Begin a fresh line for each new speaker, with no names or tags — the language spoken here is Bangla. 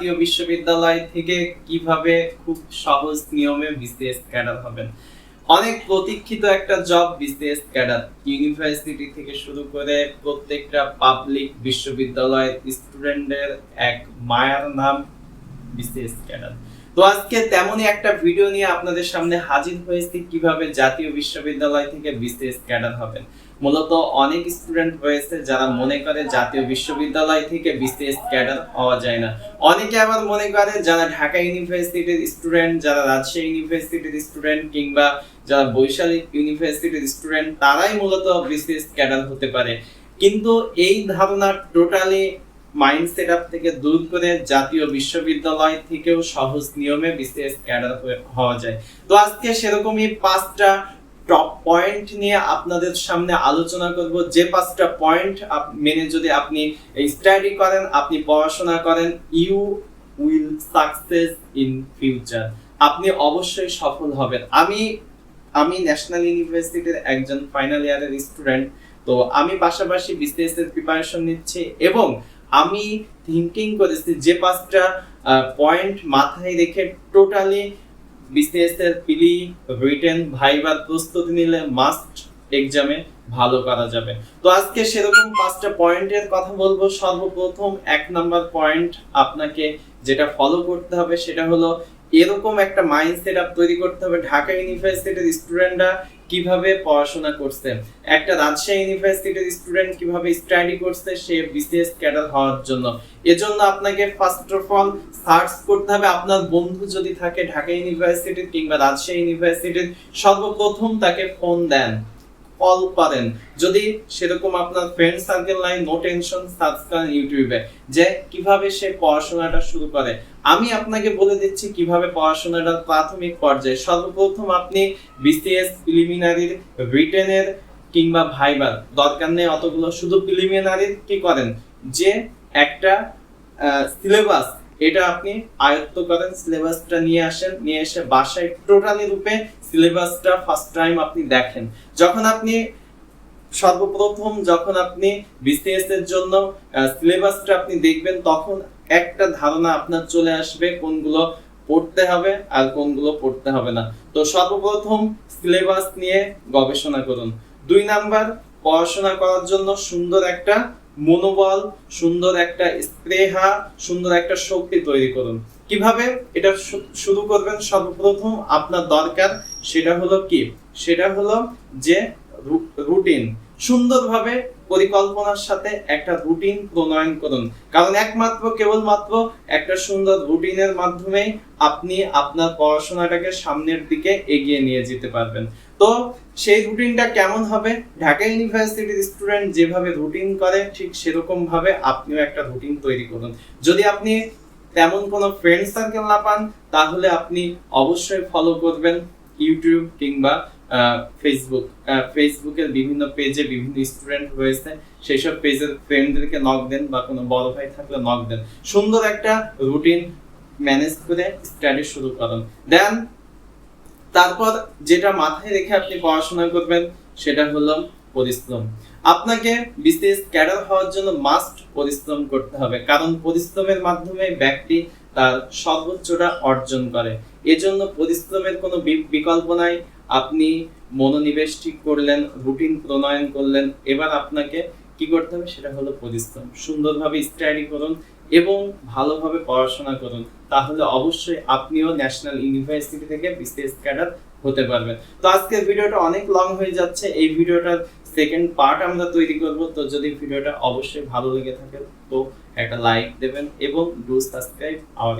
জাতীয় বিশ্ববিদ্যালয় থেকে কীভাবে খুব সহজ নিয়মে বিসিএস ক্যাডার হবেন? অনেক প্রতীক্ষিত একটা জব বিসিএস ক্যাডার ইউনিভার্সিটি থেকে শুরু করে প্রত্যেকটা পাবলিক বিশ্ববিদ্যালয়ের স্টুডেন্টদের এক মায়ার নাম বিসিএস ক্যাডার তো আজকে তেমনই একটা ভিডিও নিয়ে আপনাদের সামনে হাজির হয়েছি কীভাবে জাতীয় বিশ্ববিদ্যালয় থেকে বিসিএস ক্যাডার হবেন। মূলত অনেক স্টুডেন্ট রয়েছে যারা মনে করে জাতীয় বিশ্ববিদ্যালয় থেকে বিসিএস ক্যাডার হওয়া যায় না। অনেকে আবার মনে করে যারা ঢাকা ইউনিভার্সিটির স্টুডেন্ট যারা রাজশাহী ইউনিভার্সিটির স্টুডেন্ট কিংবা যারা বৈশালী ইউনিভার্সিটির স্টুডেন্ট তারাই মূলত বিসিএস ক্যাডার হতে পারে। কিন্তু এই ধারণা টোটালি মাইন্ড সেট আপ থেকে দূর করে জাতীয় বিশ্ববিদ্যালয় থেকেও সহজ নিয়মে বিসিএস ক্যাডার হওয়া যায়। তো আজকে সেরকমই পাঁচটা টপ পয়েন্ট নিয়ে আপনাদের সামনে আলোচনা করব। যে পাঁচটা পয়েন্ট মেনে যদি আপনি স্টাডি করেন, আপনি পড়াশোনা করেন you will success in future আপনি অবশ্যই সফল হবেন। আমি আমি ন্যাশনাল ইউনিভার্সিটির একজন ফাইনাল ইয়ারের স্টুডেন্ট তো আমি পাশাপাশি বিসিএস এর প্রিপারেশন নিচ্ছি এবং আমি থিঙ্কিং করেছি যে পাঁচটা পয়েন্ট মাথায় রেখে টোটালি বিসিএস এর পিলি, রিটেন, ভাইবার প্রস্তুতি নিলে মাস্ট এক্সামে ভালো করা যাবে। তো আজকে সেরকম পাঁচটা পয়েন্টের কথা বলব। সর্বপ্রথম এক নাম্বার পয়েন্ট আপনাকে যেটা ফলো করতে হবে সেটা হলো এরকম একটা মাইন্ডসেট আপ তৈরি করতে হবে ঢাকা ইউনিভার্সিটির স্টুডেন্টরা কীভাবে পড়াশোনা করছে, একটা রাজশাহী ইউনিভার্সিটির স্টুডেন্ট কীভাবে স্টাডি করছে, সে বিসিএস ক্যাডার হওয়ার জন্য। এজন্য আপনাকে ফার্স্ট অফ অল সার্চ করতে হবে, আপনার বন্ধু যদি থাকে ঢাকা ইউনিভার্সিটির কিংবা রাজশাহী ইউনিভার্সিটির, সর্বপ্রথম তাকে ফোন দেন। কল পারেন। যদি সেরকম আপনার ফ্রেন্ড সার্কেল নাই নো টেনশন করেন ইউটিউবে, যে কীভাবে সে পড়াশোনাটা শুরু করে। আমি আপনাকে বলে দিচ্ছি কীভাবে পড়াশোনাটা প্রাথমিক পর্যায়ে। সর্বপ্রথম আপনি বিসিএস প্রিলিমিনারির রিটেনের কিংবা ভাইবার দরকার নেই অতগুলো, শুধু প্রিলিমিনারির কি করেন? যে একটা সিলেবাস এটা আপনি আয়ত্ত করেন সিলেবাসটা নিয়ে আসেন, নিয়ে এসে বাসায় টোটালি রূপে সিলেবাসটা ফার্স্ট টাইম আপনি দেখেন। যখন আপনি সর্বপ্রথম যখন আপনি বিসিএস এর জন্য সিলেবাসটা আপনি দেখবেন, তখন একটা ধারণা আপনার চলে আসবে, কোনগুলো পড়তে হবে আর কোনগুলো পড়তে হবে না। তো সর্বপ্রথম সিলেবাস নিয়ে গবেষণা করুন। দুই নাম্বার, পড়াশোনা করার জন্য সুন্দর একটা মনোবল, সুন্দর একটা স্পৃহা, সুন্দর একটা শক্তি তৈরি করুন। কীভাবে এটা শুরু করবেন সর্বপ্রথম আপনার দরকার সেটা হলো কি? সেটা হলো যে রুটিন। সুন্দরভাবে পরিকল্পনার সাথে একটা রুটিন প্রণয়ন করুন। কারণ একমাত্র, কেবলমাত্র একটা সুন্দর রুটিনের মাধ্যমে আপনি আপনার পড়াশোনাটাকে সামনের দিকে এগিয়ে নিয়ে যেতে পারবেন। তো সেই রুটিনটা কেমন হবে? ঢাকা ইউনিভার্সিটির স্টুডেন্ট যেভাবে রুটিন করে, ঠিক সেরকম ভাবে আপনিও একটা রুটিন তৈরি করুন। যদি আপনি তেমন কোনো ফ্রেন্ড সার্কেল না পান, তাহলে আপনি অবশ্যই ফলো করবেন ইউটিউব কিংবা ফেসবুক ফেসবুকের বিভিন্ন পেজে বিভিন্ন স্টুডেন্ট রয়েছে। সেই সব পেজের ফ্রেন্ডদেরকে নক দেন বা কোনো বড় ভাই থাকলে নক দেন। সুন্দর একটা রুটিন ম্যানেজ করে স্টাডি শুরু করেন। দেন তারপর যেটা মাথায় রেখে আপনি পড়াশোনা করবেন, সেটা হলো পরিশ্রম। আপনাকে বিসিএস ক্যাডার হওয়ার জন্য মাস্ট পরিশ্রম করতে হবে, কারণ পরিশ্রমের মাধ্যমে ব্যক্তি তার সর্বোচ্চটা অর্জন করে। এজন্য পরিশ্রমের কোনো বিকল্প নাই। আপনি মনোনিবেশ ঠিক করলেন রুটিন প্রণয়ন করলেন, এবার আপনাকে কি করতে হবে সেটা হলো পরিশ্রম। সুন্দরভাবে স্টাডি করুন এবং ভালোভাবে পড়াশোনা করুন। তাহলে অবশ্যই আপনিও ন্যাশনাল ইউনিভার্সিটি থেকে বিসিএস ক্যাডার হতে পারবে। তো আজকের ভিডিওটা অনেক লং হয়ে যাচ্ছে। এই ভিডিওটার সেকেন্ড পার্ট আমরা তৈরি করব। তো যদি ভিডিওটা অবশ্যই ভালো লেগে থাকে, তো একটা লাইক দেবেন এবং ডু সাবস্ক্রাইব আওয়ার